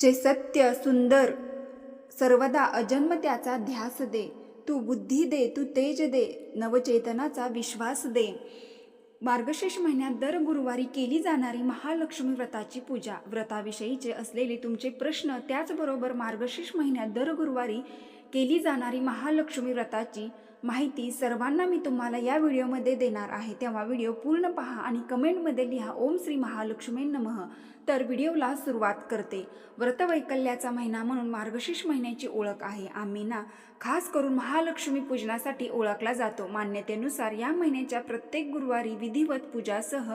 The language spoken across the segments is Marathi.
जे सत्य सुंदर सर्वदा अजन्म त्याचा ध्यास दे. तू बुद्धी दे तू तेज दे नवचेतनाचा विश्वास दे. मार्गशीर्ष महिन्यात दर गुरुवारी केली जाणारी महालक्ष्मी व्रताची पूजा. व्रताविषयीचे असलेले तुमचे प्रश्न त्याचबरोबर मार्गशीर्ष महिन्यात दर गुरुवारी केली जाणारी महालक्ष्मी व्रताची माहिती सर्वांना मी तुम्हाला या व्हिडिओमध्ये देणार आहे. तेव्हा व्हिडिओ पूर्ण पहा आणि कमेंटमध्ये लिहा ओम श्री महालक्ष्मी नमः. तर व्हिडिओला सुरुवात करते. व्रतवैकल्याचा महिना म्हणून मार्गशीर्ष महिन्याची ओळख आहे. आम्ही ना खास करून महालक्ष्मी पूजनासाठी ओळखला जातो. मान्यतेनुसार या महिन्याच्या प्रत्येक गुरुवारी विधिवत पूजासह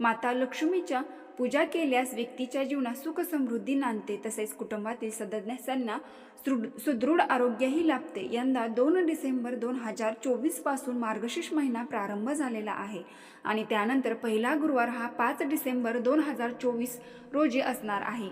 माता लक्ष्मीच्या पूजा केल्यास व्यक्तीच्या जीवनात सुख समृद्धी नांदते. तसेच कुटुंबातील सदस्यांना सुदृढ सुदृढ आरोग्यही लाभते. यंदा दोन डिसेंबर दोन हजार चोवीसपासून मार्गशीर्ष महिना प्रारंभ झालेला आहे आणि त्यानंतर पहिला गुरुवार हा पाच डिसेंबर दोन हजार चोवीस रोजी असणार आहे.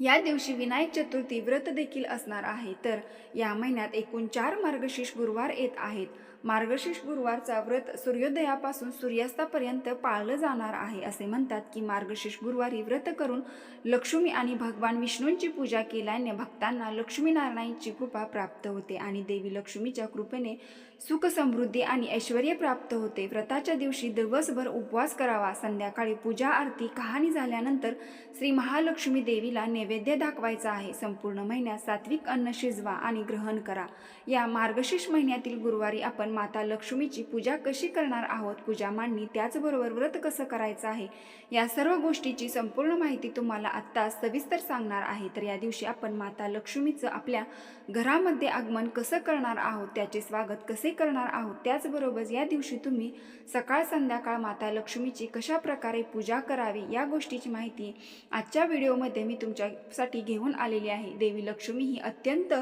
या दिवशी विनायक चतुर्थी व्रत देखील असणार आहे. तर या महिन्यात एकूण चार मार्गशीर्ष गुरुवार येत आहेत. मार्गशीर्ष गुरुवारचा व्रत सूर्योदयापासून सूर्यास्तापर्यंत पाळलं जाणार आहे असे म्हणतात की मार्गशीर्ष गुरुवारी व्रत करून लक्ष्मी आणि भगवान विष्णूंची पूजा केल्याने भक्तांना लक्ष्मीनारायणांची कृपा प्राप्त होते आणि देवी लक्ष्मीच्या कृपेने सुख समृद्धी आणि ऐश्वर प्राप्त होते. व्रताच्या दिवशी दिवसभर उपवास करावा. संध्याकाळी पूजा आरती कहाणी झाल्यानंतर श्री महालक्ष्मी देवीला नैवेद्य दाखवायचा आहे. संपूर्ण महिन्यात सात्विक अन्न शिजवा आणि ग्रहण करा. या मार्गशीर्ष महिन्यातील गुरुवारी आपण माता लक्ष्मीची पूजा कशी करणार आहोत? पूजा मांडणी त्याचबरोबर व्रत कसं करायचं आहे? या सर्व गोष्टीची संपूर्ण माहिती तुम्हाला आत्ता सविस्तर सांगणार आहे. तर या दिवशी आपण माता लक्ष्मीचं आपल्या घरामध्ये आगमन कसं करणार आहोत? त्याचे स्वागत कसे करणार आहोत. त्याचबरोबर या दिवशी तुम्ही सकाळ संध्याकाळ माता लक्ष्मीची कशा प्रकारे पूजा करावी या गोष्टीची माहिती आजच्या व्हिडिओमध्ये मी तुमच्यासाठी घेऊन आलेली आहे. देवी लक्ष्मी ही अत्यंत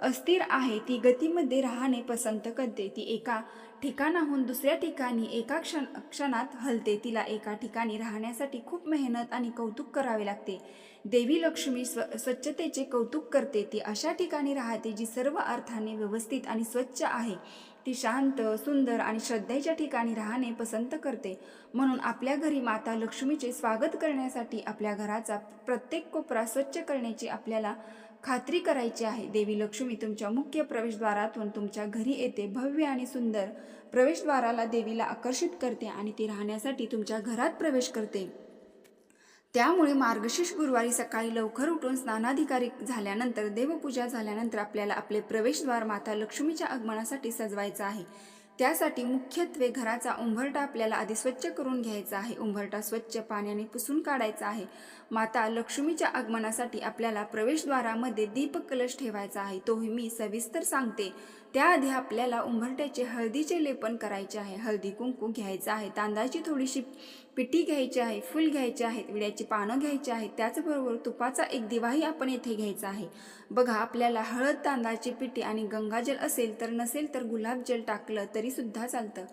अस्थिर आहे. ती गतीमध्ये राहणे पसंत करते. ती एका ठिकाणाहून दुसऱ्या ठिकाणी एका क्षण क्षणात हलते. तिला एका ठिकाणी राहण्यासाठी खूप मेहनत आणि कौतुक करावे लागते. देवी लक्ष्मी स्व स्वच्छतेचे कौतुक करते. ती अशा ठिकाणी राहते जी सर्व अर्थाने व्यवस्थित आणि स्वच्छ आहे. ती शांत सुंदर आणि श्रद्धेच्या ठिकाणी राहणे पसंत करते. म्हणून आपल्या घरी माता लक्ष्मीचे स्वागत करण्यासाठी आपल्या घराचा प्रत्येक कोपरा स्वच्छ करण्याची आपल्याला खात्री करायची आहे. देवी लक्ष्मी तुमच्या मुख्य प्रवेशद्वारातून तुमच्या घरी येते. भव्य आणि सुंदर प्रवेशद्वाराला देवीला आकर्षित करते आणि ती राहण्यासाठी तुमच्या घरात प्रवेश करते. त्यामुळे मार्गशीर्ष गुरुवारी सकाळी लवकर उठून स्नानाधिकारी झाल्यानंतर देवपूजा झाल्यानंतर आपल्याला आपले प्रवेशद्वार माता लक्ष्मीच्या आगमनासाठी सजवायचं आहे. त्यासाठी मुख्यत्वे घराचा उंबरटा आपल्याला आधी स्वच्छ करून घ्यायचा आहे. उंबरटा स्वच्छ पाण्याने पुसून काढायचा आहे. माता लक्ष्मीच्या आगमनासाठी आपल्याला प्रवेशद्वारामध्ये दीपकलश ठेवायचा आहे. तोही मी सविस्तर सांगते. त्याआधी आपल्याला उंबरट्याचे हळदीचे लेपन करायचे आहे. हळदी कुंकू घ्यायचं आहे. तांदळाची थोडीशी पिठी घ्यायची आहे. फुल घ्यायचे आहेत. विड्याची पानं घ्यायची आहेत. त्याचबरोबर तुपाचा एक दिवाही आपण येथे घ्यायचा आहे. बघा आपल्याला हळद तांदळाची पिठी आणि गंगाजल असेल तर नसेल तर गुलाबजल टाकलं तरीसुद्धा चालतं.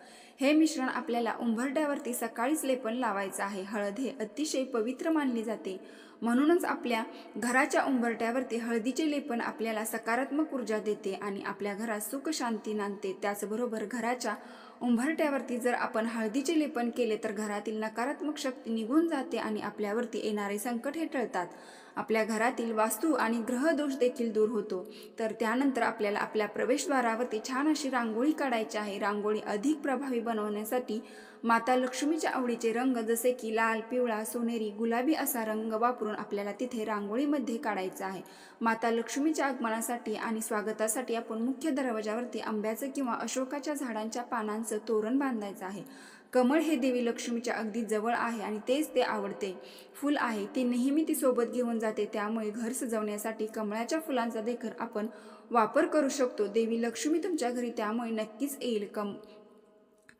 हे मिश्रण आपल्याला उंबरट्यावरती सकाळीच लेपन लावायचं आहे. हळद हे अतिशय पवित्र मानली जाते. म्हणूनच आपल्या घराच्या उंबरट्यावरती हळदीचे लेपन आपल्याला सकारात्मक ऊर्जा देते आणि आपल्या घरात सुख शांती नांदते. त्याचबरोबर घराच्या उंबरट्यावरती जर आपण हळदीचे लेपन केले तर घरातील नकारात्मक शक्ती निघून जाते आणि आपल्यावरती येणारे संकट हे टळतात. आपल्या घरातील वास्तू आणि ग्रहदोष देखील दूर होतो. तर त्यानंतर आपल्याला आपल्या प्रवेशद्वारावरती छान अशी रांगोळी काढायची आहे. रांगोळी अधिक प्रभावी बनवण्यासाठी माता लक्ष्मीच्या आवडीचे रंग जसे की लाल पिवळा सोनेरी गुलाबी असा रंग वापरून आपल्याला तिथे रांगोळीमध्ये काढायचा आहे. माता लक्ष्मीच्या आगमनासाठी आणि स्वागतासाठी आपण मुख्य दरवाजावरती आंब्याचं किंवा अशोकाच्या झाडांच्या पानांचं तोरण बांधायचं आहे. कमळ हे देवी लक्ष्मीच्या अगदी जवळ आहे आणि तेच ते आवडते. फूल आहे ती नेहमी ती सोबत घेऊन जाते. त्यामुळे घर सजवण्यासाठी कमळाच्या फुलांचा देखील आपण वापर करू शकतो. देवी लक्ष्मी तुमच्या घरी त्यामुळे नक्कीच येईल. कम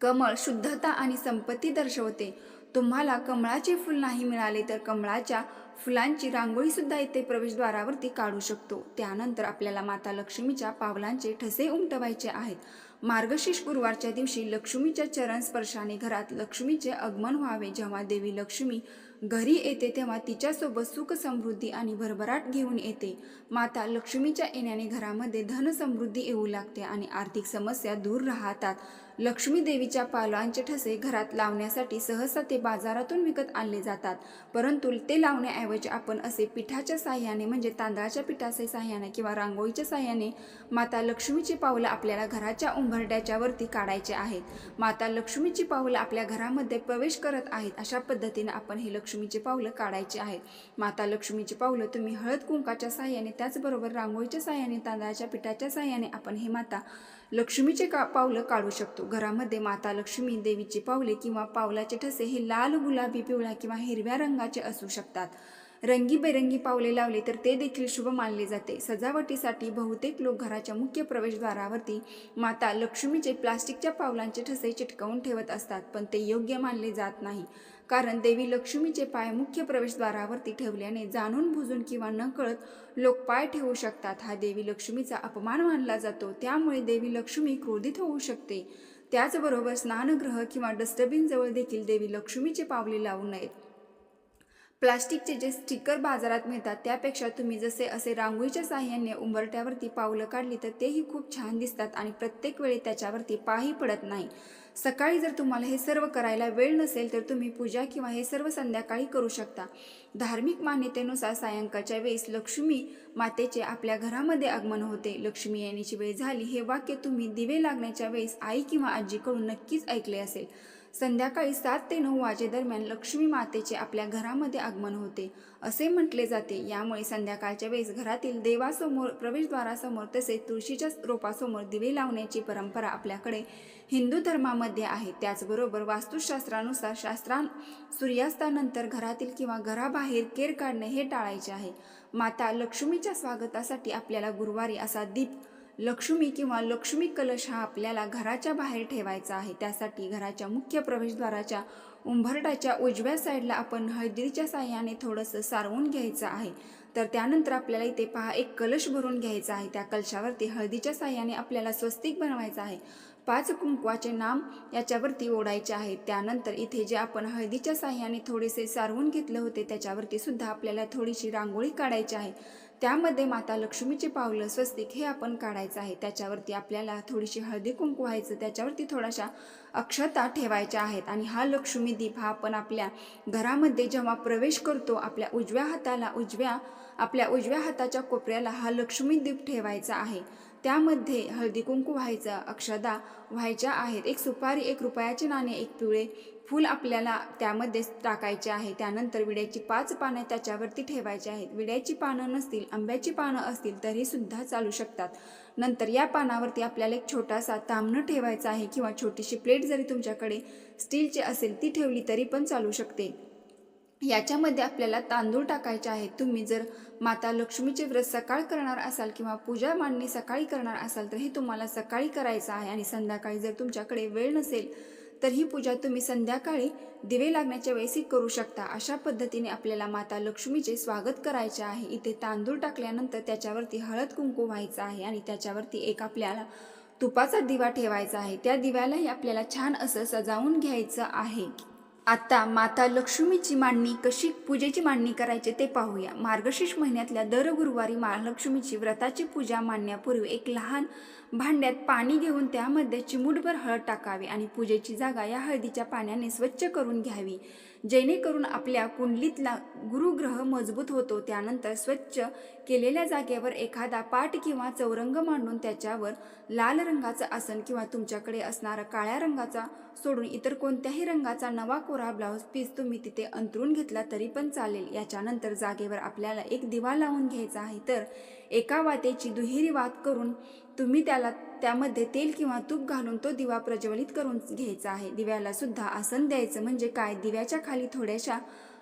कमळ शुद्धता आणि संपत्ती दर्शवते. तुम्हाला कमळाचे फूल नाही मिळाले तर कमळाच्या फुलांची रांगोळी सुद्धा इथे प्रवेशद्वारावरती काढू शकतो. त्यानंतर आपल्याला माता लक्ष्मीच्या पावलांचे ठसे उमटवायचे आहेत. मार्गशीर्ष गुरुवारच्या दिवशी लक्ष्मीच्या चरण स्पर्शाने घरात लक्ष्मीचे आगमन व्हावे. जेव्हा देवी लक्ष्मी घरी येते तेव्हा तिच्यासोबत सुख समृद्धी आणि भरभराट घेऊन येते. माता लक्ष्मीच्या येण्याने घरामध्ये धन समृद्धी येऊ लागते आणि आर्थिक समस्या दूर राहतात. लक्ष्मी देवीच्या पावलांचे ठसे घरात लावण्यासाठी सहसा ते बाजारातून विकत आणले जातात. परंतु ते लावण्याऐवजी आपण असे पिठाच्या साह्याने म्हणजे तांदळाच्या पिठाच्या साह्याने किंवा रांगोळीच्या साह्याने माता लक्ष्मीची पावलं आपल्याला घराच्या उंबरड्याच्या वरती काढायचे आहेत. माता लक्ष्मीची पावलं आपल्या घरामध्ये प्रवेश करत आहेत अशा पद्धतीने आपण हे लक्ष्मीची पावलं काढायची आहेत. माता लक्ष्मीची पावलं तुम्ही हळद कुंकाच्या साह्याने त्याचबरोबर रांगोळीच्या साह्याने तांदळाच्या पिठाच्या साह्याने आपण हे माता लक्ष्मीचे का पावलं काढू शकतो. घरामध्ये माता लक्ष्मी देवीची पावले किंवा पावलाचे ठसे हे लाल गुलाबी पिवळ्या किंवा हिरव्या रंगाचे असू शकतात. रंगीबेरंगी पावले लावले तर ते देखील शुभ मानले जाते. सजावटीसाठी बहुतेक लोक घराच्या मुख्य प्रवेशद्वारावरती माता लक्ष्मीचे प्लास्टिकच्या पावलांचे ठसे चिटकवून ठेवत असतात पण ते योग्य मानले जात नाही. कारण देवी लक्ष्मीचे पाय मुख्य प्रवेशद्वारावरती ठेवल्याने जाणून बुजून किंवा न कळत लोक पाय ठेवू शकतात. हा देवी लक्ष्मीचा अपमान मानला जातो. त्यामुळे देवी लक्ष्मी क्रोधित होऊ शकते. त्याचबरोबर स्नानगृह किंवा डस्टबिनजवळ देखील देवी लक्ष्मीचे पावले लावू नयेत. प्लास्टिकचे जे स्टिकर बाजारात मिळतात त्यापेक्षा तुम्ही जसे असे रांगोळीच्या साह्याने उंबरट्यावरती पावलं काढली तर तेही खूप छान दिसतात आणि प्रत्येक वेळी त्याच्यावरती पाही पडत नाही. सकाळी जर तुम्हाला हे सर्व करायला वेळ नसेल तर तुम्ही पूजा किंवा हे सर्व संध्याकाळी करू शकता. धार्मिक मान्यतेनुसार सायंकाळच्या वेळेस लक्ष्मी मातेचे आपल्या घरामध्ये आगमन होते. लक्ष्मी येण्याची वेळ झाली हे वाक्य तुम्ही दिवे लागण्याच्या वेळेस आई किंवा आजीकडून नक्कीच ऐकले असेल. संध्याकाळी सात ते नऊ वाजेदरम्यान लक्ष्मी मातेचे आपल्या घरामध्ये आगमन होते. असे म्हटले जाते. यामुळे संध्याकाळच्या वेळेस घरातील देवासमोर प्रवेशद्वारासमोर तसेच तुळशीच्या रोपासमोर दिवे लावण्याची परंपरा आपल्याकडे हिंदू धर्मामध्ये आहे. त्याचबरोबर वास्तुशास्त्रानुसार शास्त्रां सूर्यास्तानंतर घरातील किंवा घराबाहेर केर काढणे हे टाळायचे आहे. माता लक्ष्मीच्या स्वागतासाठी आपल्याला गुरुवारी असा दीप लक्ष्मी किंवा लक्ष्मी कलश हा आपल्याला घराच्या बाहेर ठेवायचा आहे. त्यासाठी घराच्या मुख्य प्रवेशद्वाराच्या उंबरटाच्या उजव्या साईडला आपण हळदीच्या साह्याने थोडंसं सारवून घ्यायचं आहे. तर त्यानंतर आपल्याला इथे पहा एक कलश भरून घ्यायचा आहे. त्या कलशावरती हळदीच्या साह्याने आपल्याला स्वस्तिक बनवायचं आहे. पाच कुंकवाचे नाम याच्यावरती ओढायचे आहेत त्यानंतर इथे जे आपण हळदीच्या साह्याने थोडेसे सारवून घेतले होते त्याच्यावरती सुद्धा आपल्याला थोडीशी रांगोळी काढायची आहे. त्यामध्ये माता लक्ष्मीचे पावलं स्वस्तिक हे आपण काढायचं आहे. त्याच्यावरती आपल्याला थोडीशी हळदी कुंकू व्हायचं त्याच्यावरती थोड्याशा अक्षता ठेवायच्या आहेत. आणि हा लक्ष्मी दीप हा आपण आपल्या घरामध्ये जेव्हा प्रवेश करतो आपल्या उजव्या हाताला उजव्या आपल्या उजव्या हाताच्या कोपऱ्याला हा लक्ष्मी दीप ठेवायचा आहे. त्यामध्ये हळदी कुंकू व्हायचं अक्षदा व्हायच्या आहेत. एक सुपारी एक रुपयाचे नाणे एक पिवळे फूल आपल्याला त्यामध्ये टाकायचे आहे. त्यानंतर विड्याची पाच पानं त्याच्यावरती ठेवायची आहेत. विड्याची पानं नसतील आंब्याची पानं असतील तरीसुद्धा चालू शकतात. नंतर या पानावरती आपल्याला एक छोटासा तांबणं ठेवायचा आहे किंवा छोटीशी प्लेट जरी तुमच्याकडे स्टीलची असेल ती ठेवली तरी पण चालू शकते. याच्यामध्ये आपल्याला तांदूळ टाकायचे आहेत. तुम्ही जर माता लक्ष्मीचे व्रत सकाळ करणार असाल किंवा पूजा मांडणी सकाळी करणार असाल तर हे तुम्हाला सकाळी करायचं आहे. आणि संध्याकाळी जर तुमच्याकडे वेळ नसेल तर ही पूजा तुम्ही संध्याकाळी दिवे लागण्याच्या वेळेसही करू शकता. अशा पद्धतीने आपल्याला माता लक्ष्मीचे स्वागत करायचे आहे. इथे तांदूळ टाकल्यानंतर त्याच्यावरती हळद कुंकू व्हायचं आहे आणि त्याच्यावरती एक आपल्याला तुपाचा दिवा ठेवायचा आहे. त्या दिव्यालाही आपल्याला छान असं सजावून घ्यायचं आहे. आता माता लक्ष्मीची मांडणी कशी पूजेची मांडणी करायची ते पाहूया. मार्गशीर्ष महिन्यातल्या दर गुरुवारी महालक्ष्मीची व्रताची पूजा मांडण्यापूर्वी एक लहान भांड्यात पाणी घेऊन त्यामध्ये चिमूटभर हळद टाकावी आणि पूजेची जागा या हळदीच्या पाण्याने स्वच्छ करून घ्यावी. जेणेकरून आपल्या कुंडलीतला गुरुग्रह मजबूत होतो. त्यानंतर स्वच्छ केलेल्या जागेवर एखादा पाट किंवा चौरंग मांडून त्याच्यावर लाल रंगाचं आसन किंवा तुमच्याकडे असणारा काळ्या रंगाचा सोडून इतर कोणत्याही रंगाचा नवा कोरा ब्लाऊज पीस तुम्ही तिथे अंतरून घेतला तरी पण चालेल. याच्यानंतर जागेवर आपल्याला एक दिवा लावून घ्यायचा आहे. तर एका वातेची दुहेरी वात करून तुम्ही त्याला त्यामध्ये तेल किंवा तूप घालून तो दिवा प्रज्वलित करून घ्यायचा आहे. दिव्याला सुद्धा आसन द्यायचं म्हणजे काय? दिव्याच्या खाली थोड्याशा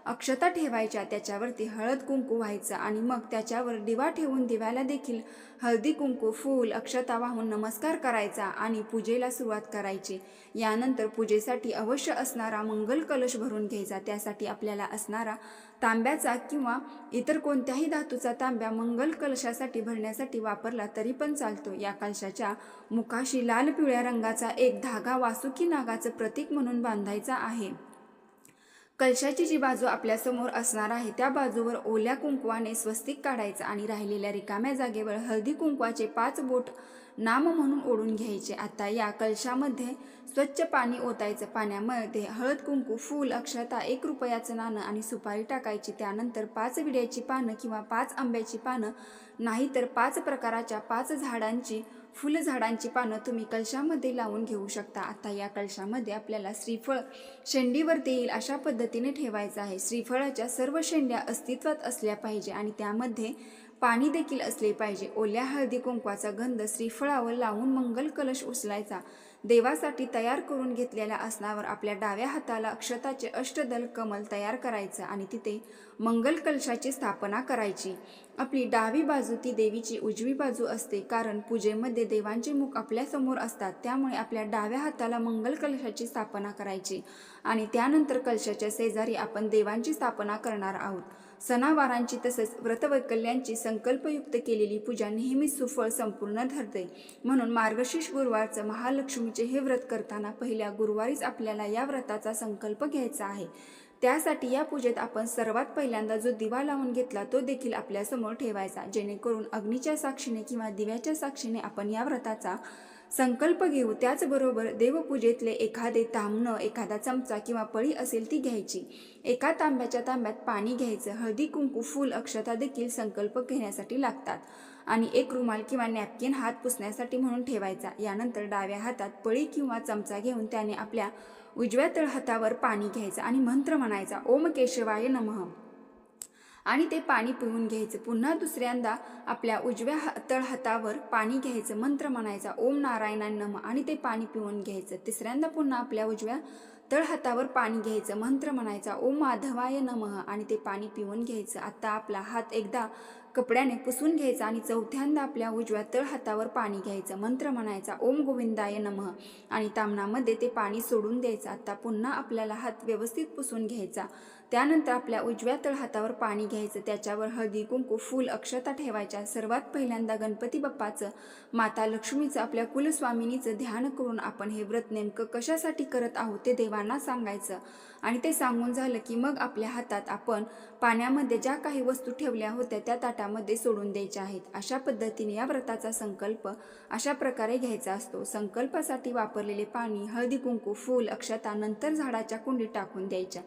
अक्षता ठेवायच्या त्याच्यावरती हळद कुंकू व्हायचं आणि मग त्याच्यावर दिवा ठेवून दिव्याला देखील हळदी कुंकू फूल अक्षता वाहून नमस्कार करायचा आणि पूजेला सुरुवात करायची. यानंतर पूजेसाठी अवश्य असणारा मंगल कलश भरून घ्यायचा. त्यासाठी आपल्याला असणारा तांब्याचा किंवा इतर कोणत्याही धातूचा तांब्या मंगल कलशासाठी भरण्यासाठी वापरला तरी पण चालतो. या कलशाच्या मुखाशी लाल पिवळ्या रंगाचा एक धागा वासुकी नागाचं प्रतीक म्हणून बांधायचा आहे. कलशाची जी बाजू आपल्यासमोर असणार आहे त्या बाजूवर ओल्या कुंकवाने स्वस्तिक काढायचं आणि राहिलेल्या रिकाम्या जागेवर हळदी कुंकवाचे पाच बोट नाम म्हणून ओढून घ्यायचे. आता या कलशामध्ये स्वच्छ पाणी ओतायचं. पाण्यामध्ये हळद कुंकू फूल अक्षता एक रुपयाचं नाणं आणि सुपारी टाकायची. त्यानंतर पाच विड्याची पानं किंवा पाच आंब्याची पानं नाहीतर पाच प्रकाराच्या पाच झाडांची फुलझाडांची पानं तुम्ही कलशामध्ये लावून घेऊ शकता. आता या कलशामध्ये आपल्याला श्रीफळ शेंडीवरती येईल अशा पद्धतीने ठेवायचं आहे. श्रीफळाच्या सर्व शेंड्या अस्तित्वात असल्या पाहिजे आणि त्यामध्ये पाणी देखील असले पाहिजे. ओल्या हळदी कुंकवाचा गंध श्रीफळावर लावून मंगल कलश उचलायचा. देवासाठी तयार करून घेतलेल्या आसनावर आपल्या डाव्या हाताला अक्षताचे अष्टदल कमल तयार करायचं आणि तिथे मंगल कलशाची स्थापना करायची. आपली डावी बाजू ती देवीची उजवी बाजू असते कारण पूजेमध्ये देवांचे मुख आपल्यासमोर असतात. त्यामुळे आपल्या डाव्या हाताला मंगल कलशाची स्थापना करायची आणि त्यानंतर कलशाच्या शेजारी आपण देवांची स्थापना करणार आहोत. सणावारांची तसेच व्रतवैकल्यांची संकल्पयुक्त केलेली पूजा नेहमीच सुफळ संपूर्ण ठरते. म्हणून मार्गशीर्ष गुरुवारचं महालक्ष्मीचे हे व्रत करताना पहिल्या गुरुवारीच आपल्याला या व्रताचा संकल्प घ्यायचा आहे. त्यासाठी या पूजेत आपण सर्वात पहिल्यांदा जो दिवा लावून घेतला तो देखील आपल्यासमोर ठेवायचा. जेणेकरून अग्नीच्या साक्षीने किंवा दिव्याच्या साक्षीने आपण या व्रताचा संकल्प घेऊ. त्याचबरोबर देवपूजेतले एखादे तांबणं एखादा चमचा किंवा पळी असेल ती घ्यायची. एका तांब्याच्या तांब्यात पाणी घ्यायचं. हळदी कुंकू फूल अक्षता देखील संकल्प घेण्यासाठी लागतात. आणि एक रुमाल किंवा नॅपकिन हात पुसण्यासाठी म्हणून ठेवायचा. यानंतर डाव्या हातात पळी किंवा चमचा घेऊन त्याने आपल्या उजव्या तळहातावर पाणी घ्यायचं आणि मंत्र म्हणायचा. ओम केशवाय नमः. आणि ते पाणी पिऊन घ्यायचं. पुन्हा दुसऱ्यांदा आपल्या उजव्या हा तळहातावर पाणी घ्यायचं. मंत्र म्हणायचा ओम नारायणा नम. आणि ते पाणी पिऊन घ्यायचं. तिसऱ्यांदा पुन्हा आपल्या उजव्या तळहातावर पाणी घ्यायचं. मंत्र म्हणायचा ओम माधवाय नमः. आणि ते पाणी पिऊन घ्यायचं. आता आपला हात एकदा कपड्याने पुसून घ्यायचा आणि चौथ्यांदा आपल्या उजव्या तळहातावर पाणी घ्यायचं. मंत्र म्हणायचा ओम गोविंदाय नमः. आणि तामणामध्ये ते पाणी सोडून द्यायचं. आता पुन्हा आपल्याला हात व्यवस्थित पुसून घ्यायचा. त्यानंतर आपल्या उजव्या तळहातावर पाणी घ्यायचं. त्याच्यावर हळदी कुंकू फूल अक्षता ठेवायच्या. सर्वात पहिल्यांदा गणपती बाप्पाचं माता लक्ष्मीचं आपल्या कुलस्वामिनीचं ध्यान करून आपण हे व्रत नेमकं कशासाठी करत आहोत ते देवांना सांगायचं. आणि ते सांगून झालं की मग आपल्या हातात आपण पाण्यामध्ये ज्या काही वस्तू ठेवल्या होत्या त्या ताटामध्ये सोडून द्यायच्या आहेत. अशा पद्धतीने या व्रताचा संकल्प अशा प्रकारे घ्यायचा असतो. संकल्पासाठी वापरलेले पाणी हळदी कुंकू फूल अक्षता नंतर झाडाच्या कुंडीत टाकून द्यायच्या.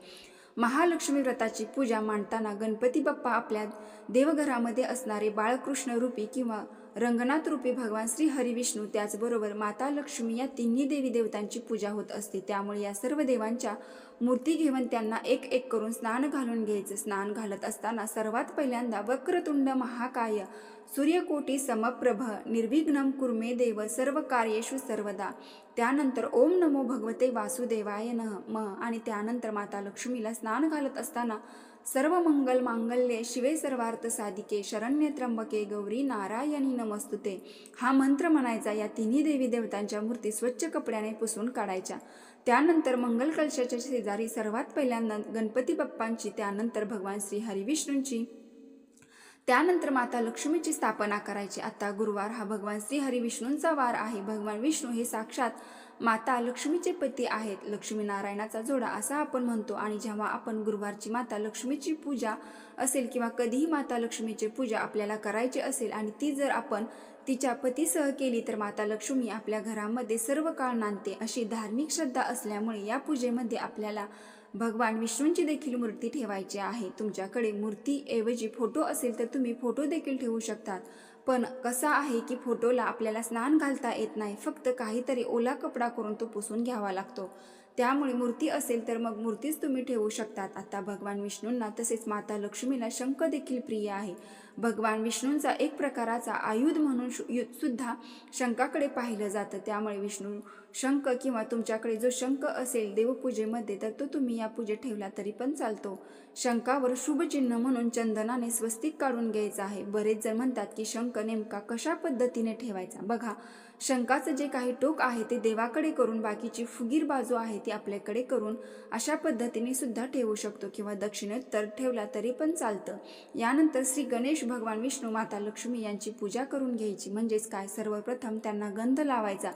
महालक्ष्मी व्रताची पूजा मांडताना गणपती बाप्पा आपल्या देवघरामध्ये असणारे बाळकृष्ण रूपी किंवा रंगनाथ रूपी भगवान श्री हरिविष्णू त्याचबरोबर माता लक्ष्मी या तिन्ही देवी देवतांची पूजा होत असते. त्यामुळे या सर्व देवांच्या मूर्ती घेऊन त्यांना एक एक करून स्नान घालून घ्यायचं. स्नान घालत असताना सर्वात पहिल्यांदा वक्रतुंड महाकाय सूर्यकोटी समप्रभ निर्विघ्नम कुर्मे देव सर्व कार्येषु सर्वदा. त्यानंतर ओम नमो भगवते वासुदेवाय न म आणि त्यानंतर माता लक्ष्मीला स्नान घालत असताना सर्व मंगल मांगल्ये शिवे सर्वार्थ साधिके शरण्य त्र्यंबके गौरी नारायणी नमस्तुते. हा मंत्र म्हणायचा या तिन्ही देवी देवतांच्या मूर्ती स्वच्छ कपड्याने पुसून काढायच्या. त्यानंतर मंगल कलशाच्या शेजारी सर्वात पहिल्यांदा गणपती बाप्पांची त्यानंतर भगवान श्री हरिविष्णूंची त्यानंतर माता लक्ष्मीची स्थापना करायची. आता गुरुवार हा भगवान श्री हरिविष्णूंचा वार आहे. भगवान विष्णू हे साक्षात माता लक्ष्मीचे पती आहेत. लक्ष्मीनारायणाचा जोडा असा आपण म्हणतो. आणि जेव्हा आपण गुरुवारची माता लक्ष्मीची पूजा असेल किंवा कधीही माता लक्ष्मीची पूजा आपल्याला करायची असेल आणि ती जर आपण तिच्या पतीसह केली तर माता लक्ष्मी आपल्या घरामध्ये सर्व काळ नांदते अशी धार्मिक श्रद्धा असल्यामुळे या पूजेमध्ये आपल्याला भगवान विष्णूंची देखील मूर्ती ठेवायची आहे. तुमच्याकडे मूर्तीऐवजी फोटो असेल तर तुम्ही फोटो देखील ठेवू शकतात. पण कसा आहे की फोटोला आपल्याला स्नान घालता येत नाही फक्त काहीतरी ओला कपडा करून तो पुसून घ्यावा लागतो. त्यामुळे मूर्ती असेल तर मग मूर्तीच तुम्ही ठेवू शकतात. आता भगवान विष्णूंना तसेच माता लक्ष्मीला शंख देखील प्रिय आहे. भगवान विष्णूंचा एक प्रकाराचा आयुध म्हणून सुद्धा शंखाकडे पाहिलं जातं. त्यामुळे विष्णू शंख किंवा तुमच्याकडे जो शंख असेल देवपूजेमध्ये तर तो तुम्ही या पूजेत ठेवला तरी पण चालतो. शंखावर शुभचिन्ह म्हणून चंदनाने स्वस्तिक काढून घ्यायचं आहे. बरेच जण म्हणतात की शंख नेमका कशा पद्धतीने ठेवायचा? बघा शंखाचं जे काही टोक आहे ते देवाकडे करून बाकीची फुगीर बाजू आहे ती आपल्याकडे करून अशा पद्धतीने सुद्धा ठेवू शकतो किंवा दक्षिणोत्तर ठेवला तरी पण चालतं. यानंतर श्री गणेश भगवान विष्णू माता लक्ष्मी यांची पूजा करून घ्यायची. म्हणजेच काय? सर्वप्रथम त्यांना गंध लावायचा.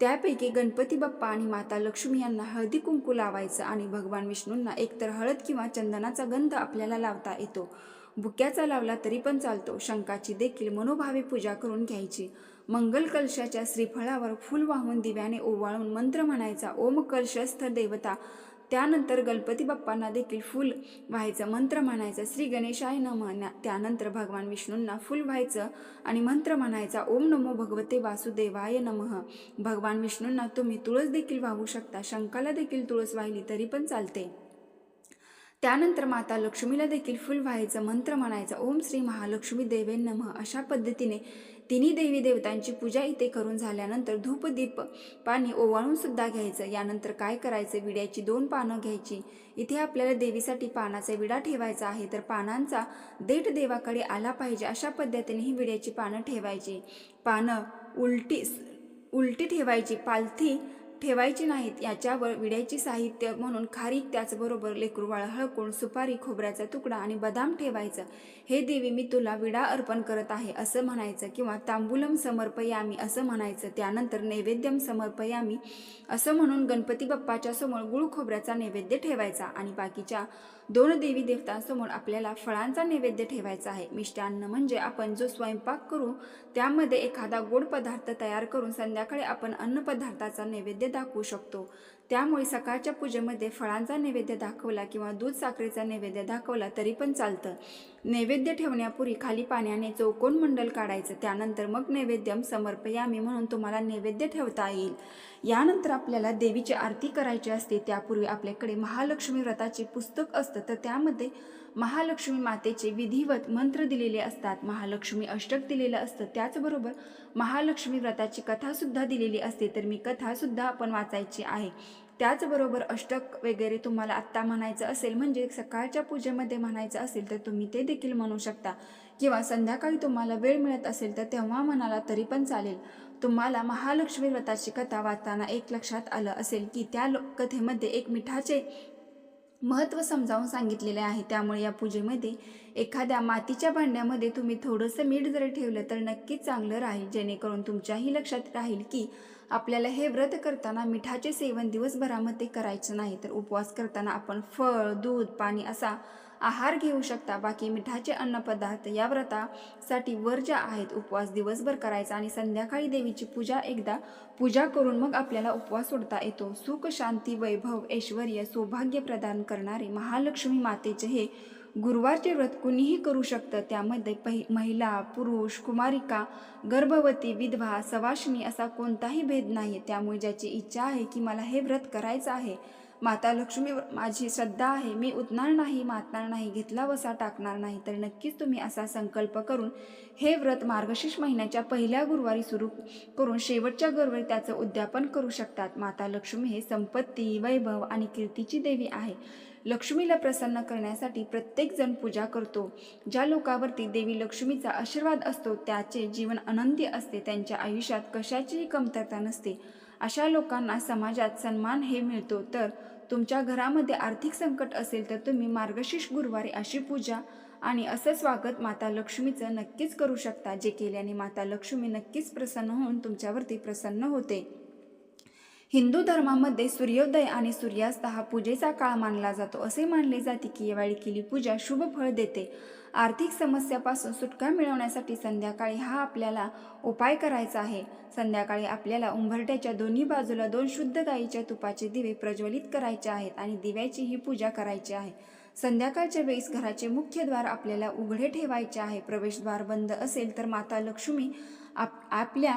त्यापैकी गणपती बाप्पा आणि माता लक्ष्मी यांना हळदी कुंकू लावायचं आणि भगवान विष्णूंना एकतर हळद किंवा चंदनाचा गंध आपल्याला लावता येतो. बुक्याचा लावला तरी पण चालतो. शंकाची देखील मनोभावे पूजा करून घ्यायची. मंगल कलशाच्या श्रीफळावर फूल वाहून दिव्याने ओवाळून मंत्र म्हणायचा ओम कलशस्थ देवता त्यानंतर गणपती बाप्पांना देखील फूल व्हायचं मंत्र म्हणायचं. श्री गणेशाय नम. त्यानंतर भगवान विष्णूंना फूल व्हायचं आणि मंत्र म्हणायचा. ओम नमो भगवते वासुदेवाय नमः. भगवान विष्णूंना तुम्ही तुळस देखील वाहू शकता. शंकाला देखील तुळस वाहिली तरी पण चालते. त्यानंतर माता लक्ष्मीला देखील फुल व्हायचं मंत्र म्हणायचं. ओम श्री महालक्ष्मी देवे नमः. अशा पद्धतीने तिन्ही देवी देवतांची पूजा इथे करून झाल्यानंतर धूप दीप पाणी ओवाळून सुद्धा घ्यायचं. यानंतर काय करायचं? विड्याची दोन पानं घ्यायची. इथे आपल्याला देवीसाठी पानाचा विडा ठेवायचा आहे. तर पानांचा देठ देवाकडे आला पाहिजे अशा पद्धतीने ही विड्याची पानं ठेवायची. पानं उलटी उलटी ठेवायची. पालथी ठेवायची नाहीत याच्यावर विड्याची साहित्य म्हणून खारीक त्याचबरोबर लेकरुवाळ हळकून सुपारी खोबऱ्याचा तुकडा आणि बदाम ठेवायचं. हे देवी मी तुला विडा अर्पण करत आहे असं म्हणायचं किंवा तांबुलम समर्पयामी असं म्हणायचं. त्यानंतर नैवेद्यम समर्पयामी असं म्हणून गणपती बाप्पाच्या समोर गुळ खोबऱ्याचा नैवेद्य ठेवायचा आणि बाकीच्या दोन देवी देवतांसमोर आपल्याला फळांचा नैवेद्य ठेवायचा आहे. मिष्टान्न म्हणजे आपण जो स्वयंपाक करू त्यामध्ये एखादा गोड पदार्थ तयार करून संध्याकाळी आपण अन्नपदार्थाचा नैवेद्य दाखवू शकतो. त्यामुळे सकाळच्या पूजेमध्ये फळांचा नैवेद्य दाखवला किंवा दूध साखरेचा नैवेद्य दाखवला तरी पण चालतं. नैवेद्य ठेवण्यापूर्वी खाली पाण्याने चौकोन मंडल काढायचं. त्यानंतर मग नैवेद्यम समर्पयामी म्हणून तुम्हाला नैवेद्य ठेवता येईल. यानंतर आपल्याला देवीची आरती करायची असते. त्यापूर्वी आपल्याकडे महालक्ष्मी व्रताचे पुस्तक असतं. तर त्यामध्ये महालक्ष्मी मातेचे विधिवत मंत्र दिलेले असतात. महालक्ष्मी अष्टक दिलेलं असतं. त्याचबरोबर महालक्ष्मी व्रताची कथासुद्धा दिलेली असते. तर मी कथासुद्धा आपण वाचायची आहे. त्याचबरोबर अष्टक वगैरे तुम्हाला आत्ता म्हणायचं असेल म्हणजे सकाळच्या पूजेमध्ये म्हणायचं असेल तर तुम्ही ते देखील म्हणू शकता. किंवा संध्याकाळी तुम्हाला वेळ मिळत असेल तर तेव्हा म्हणाला तरी पण चालेल. तुम्हाला महालक्ष्मी व्रताची कथा वाचताना एक लक्षात आलं असेल की त्या कथेमध्ये एक मिठाचे महत्त्व समजावून सांगितलेले आहे. त्यामुळे या पूजेमध्ये एखाद्या मातीच्या भांड्यामध्ये तुम्ही थोडंसं मीठ जरी ठेवलं तर नक्कीच चांगलं राहील. जेणेकरून तुमच्याही लक्षात राहील की आपल्याला हे व्रत करताना मिठाचे सेवन दिवसभरामध्ये करायचं नाही. तर उपवास करताना आपण फळ दूध पाणी असा आहार घेऊ शकता. बाकी मिठाचे अन्नपदार्थ या व्रतासाठी वर्ज्य आहेत उपवास दिवसभर करायचा आणि संध्याकाळी देवीची पूजा एकदा पूजा करून मग आपल्याला उपवास सोडता येतो. सुख शांती वैभव ऐश्वर सौभाग्य प्रदान करणारे महालक्ष्मी मातेचे हे गुरुवारचे व्रत कुणीही करू शकतं. त्यामध्ये पहि महिला पुरुष कुमारिका गर्भवती विधवा सवाशिनी असा कोणताही भेद नाही त्यामुळे ज्याची इच्छा आहे की मला हे व्रत करायचं आहे माता लक्ष्मी माझी श्रद्धा आहे मी उतणार नाही मातणार नाही घेतला वसा टाकणार नाही तर नक्कीच तुम्ही असा संकल्प करून हे व्रत मार्गशीर्ष महिन्याच्या पहिल्या गुरुवारी सुरू करून शेवटच्या गुरुवारी त्याचं उद्यापन करू शकतात. माता लक्ष्मी हे संपत्ती वैभव आणि कीर्तीची देवी आहे. लक्ष्मीला प्रसन्न करण्यासाठी प्रत्येकजण पूजा करतो. ज्या लोकावरती देवी लक्ष्मीचा आशीर्वाद असतो त्याचे जीवन अनंती असते. त्यांच्या आयुष्यात कशाचीही कमतरता नसते. अशा लोकांना समाजात सन्मान हे मिळतो. तर तुमच्या घरामध्ये आर्थिक संकट असेल तर तुम्ही मार्गशीर्ष गुरुवारी अशी पूजा आणि असं स्वागत माता लक्ष्मीचं नक्कीच करू शकता जे केल्याने माता लक्ष्मी नक्कीच प्रसन्न होऊन तुमच्यावरती प्रसन्न होते. हिंदू धर्मामध्ये सूर्योदय आणि सूर्यास्त हा पूजेचा काळ मानला जातो. असे मानले जाते की यावेळी केली पूजा शुभ फळ देते. आर्थिक समस्यापासून सुटका मिळवण्यासाठी संध्याकाळी हा आपल्याला उपाय करायचा आहे. संध्याकाळी आपल्याला उंबरट्याच्या दोन्ही बाजूला दोन शुद्ध गाईच्या तुपाचे दिवे प्रज्वलित करायचे आहेत आणि दिव्याची ही पूजा करायची आहे. संध्याकाळच्या वेळेस घराचे मुख्य द्वार आपल्याला उघडे ठेवायचे आहे. प्रवेशद्वार बंद असेल तर माता लक्ष्मी आप आपल्या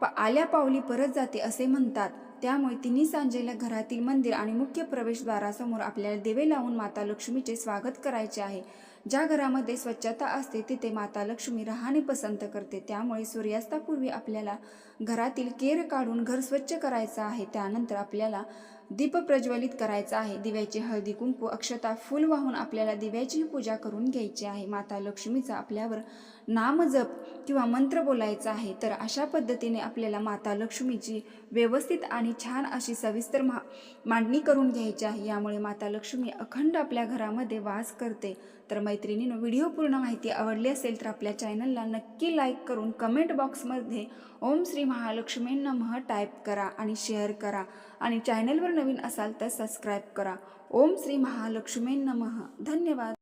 प आल्या पावली परत जाते असे म्हणतात. त्यामुळे तिन्ही सांजेला घरातील मंदिर आणि मुख्य प्रवेशद्वारासमोर आपल्याला दिवे लावून माता लक्ष्मीचे स्वागत करायचे आहे. ज्या घरामध्ये स्वच्छता असते तिथे माता लक्ष्मी राहणे पसंत करते. त्यामुळे सूर्यास्तापूर्वी आपल्याला घरातील केर काढून घर स्वच्छ करायचं आहे. त्यानंतर आपल्याला दीप प्रज्वलित करायचा आहे. दिव्याची हळदी कुंकू अक्षता फूल वाहून आपल्याला दिव्याची पूजा करून घ्यायची आहे. माता लक्ष्मीचा आपल्यावर नामजप किंवा मंत्र बोलायचा आहे. तर अशा पद्धतीने आपल्याला माता लक्ष्मीची व्यवस्थित आणि छान अशी सविस्तर मा मांडणी करून घ्यायची आहे. यामुळे माता लक्ष्मी अखंड आपल्या घरामध्ये वास करते. तर मैत्रिणीनं व्हिडिओ पूर्ण माहिती आवडली असेल तर आपल्या चॅनलला नक्की लाईक करून कमेंट बॉक्समध्ये ओम श्री महालक्ष्मी नमः टाईप करा आणि शेअर करा. आणि चॅनलवर नवीन असाल तर सबस्क्राईब करा. ओम श्री महालक्ष्मी नमः. धन्यवाद.